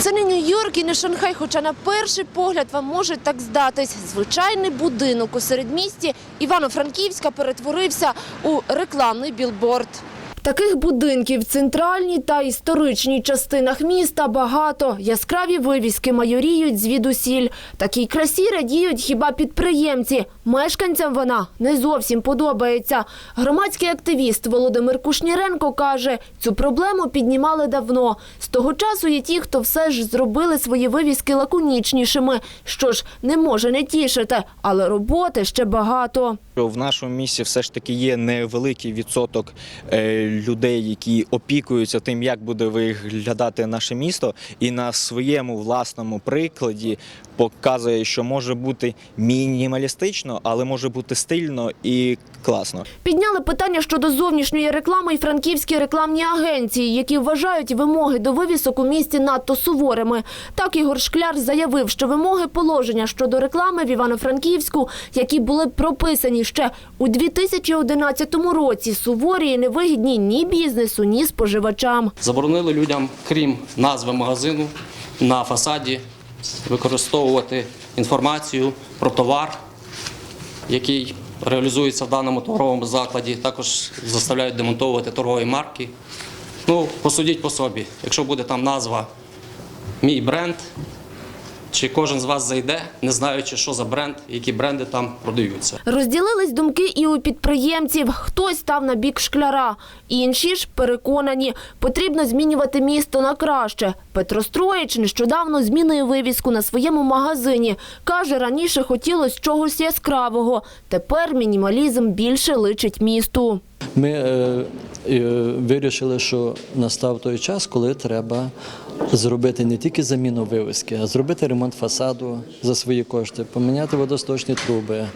Це не Нью-Йорк і не Шанхай, хоча на перший погляд вам може так здатись. Звичайний будинок у середмісті Івано-Франківська перетворився у рекламний білборд. Таких будинків в центральній та історичній частинах міста багато. Яскраві вивіски майоріють звідусіль. Такій красі радіють хіба підприємці. Мешканцям вона не зовсім подобається. Громадський активіст Володимир Кушніренко каже, цю проблему піднімали давно. З того часу є ті, хто все ж зробили свої вивіски лаконічнішими. Що ж, не може не тішити, але роботи ще багато. В нашому місті все ж таки є невеликий відсоток е, людей, які опікуються тим, як буде виглядати наше місто, і на своєму власному прикладі показує, що може бути мінімалістично, але може бути стильно і класно. Підняли питання щодо зовнішньої реклами і франківські рекламні агенції, які вважають вимоги до вивісок у місті надто суворими. Так Ігор Шкляр заявив, що вимоги положення щодо реклами в Івано-Франківську, які були прописані ще у 2011 році, суворі і невигідні ні бізнесу, ні споживачам. Заборонили людям, крім назви магазину, на фасаді використовувати інформацію про товар, який реалізується в даному торговому закладі. Також заставляють демонтовувати торгові марки. Ну, посудіть по собі, якщо буде там назва Мій бренд, чи кожен з вас зайде, не знаючи, що за бренд, які бренди там продаються. Розділились думки і у підприємців. Хтось став на бік шкляра, інші ж переконані, потрібно змінювати місто на краще. Петро Строїч нещодавно змінив вивіску на своєму магазині. Каже, раніше хотілося чогось яскравого. Тепер мінімалізм більше личить місту. Ми е, е, вирішили, що настав той час, коли треба зробити не тільки заміну вивіски, а зробити ремонт фасаду за свої кошти, поміняти водосточні труби,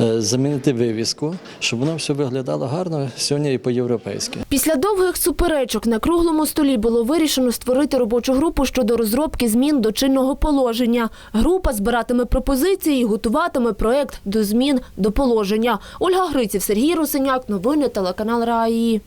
е, замінити вивіску, щоб воно все виглядало гарно сьогодні і по-європейськи. Після довгих суперечок на круглому столі було вирішено створити робочу групу щодо розробки змін до чинного положення. Група збиратиме пропозиції і готуватиме проект до змін до положення. Ольга Гриців, Сергій Русиняк. Новини телеканал Раї.